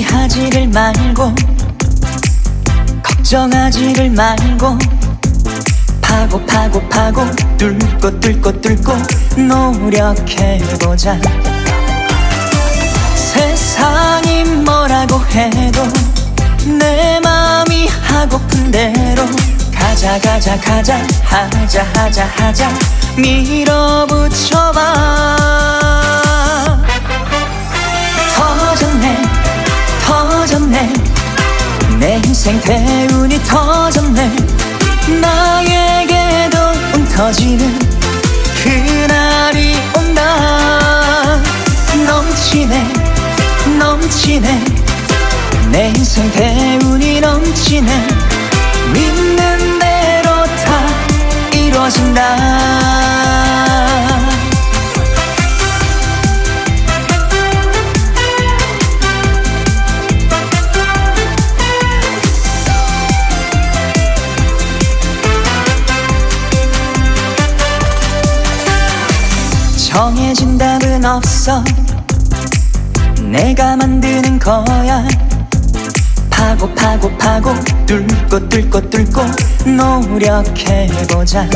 포기하지를 말고 걱정하지를 말고 파고 파고 파고 뚫고 뚫고 뚫고 노력해보자. 세상이 뭐라고 해도 내 맘이 하고픈 대로 가자 가자 가자 하자 하자 하자 밀어붙여봐 인생 대운이 터졌네. 나에게도 운 터지는 그날이 온다. 넘치네 넘치네. 내 인생 대운이 넘치네. 믿는 대 정해진 답은 없어. 내가 만드는 거야. 파고 파고 파고 뚫고 뚫고 뚫고 노력해보자.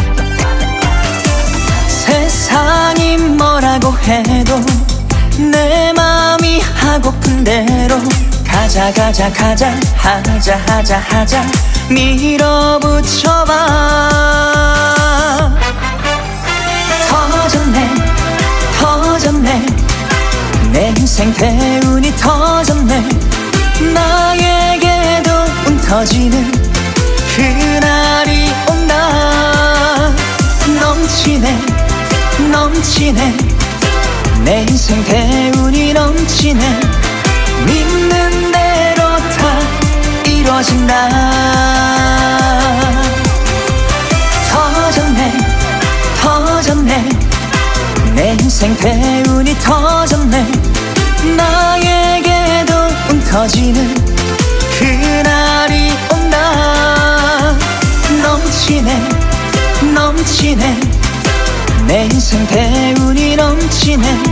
세상이 뭐라고 해도 내 맘이 하고픈 대로 가자 가자 가자 하자 하자 하자 밀어붙여봐 생 대운이 터졌네. 나에게도 운 터지는 그날이 온다. 넘치네 넘치네. 내 인생 대운이 넘치네. 믿는 대로 다 좋네 더 좋네. 내 인생 대운이 터졌네 나에게도 운 터지는 그날이 온다. 넘치네 넘치네 내 인생 대운이 넘치네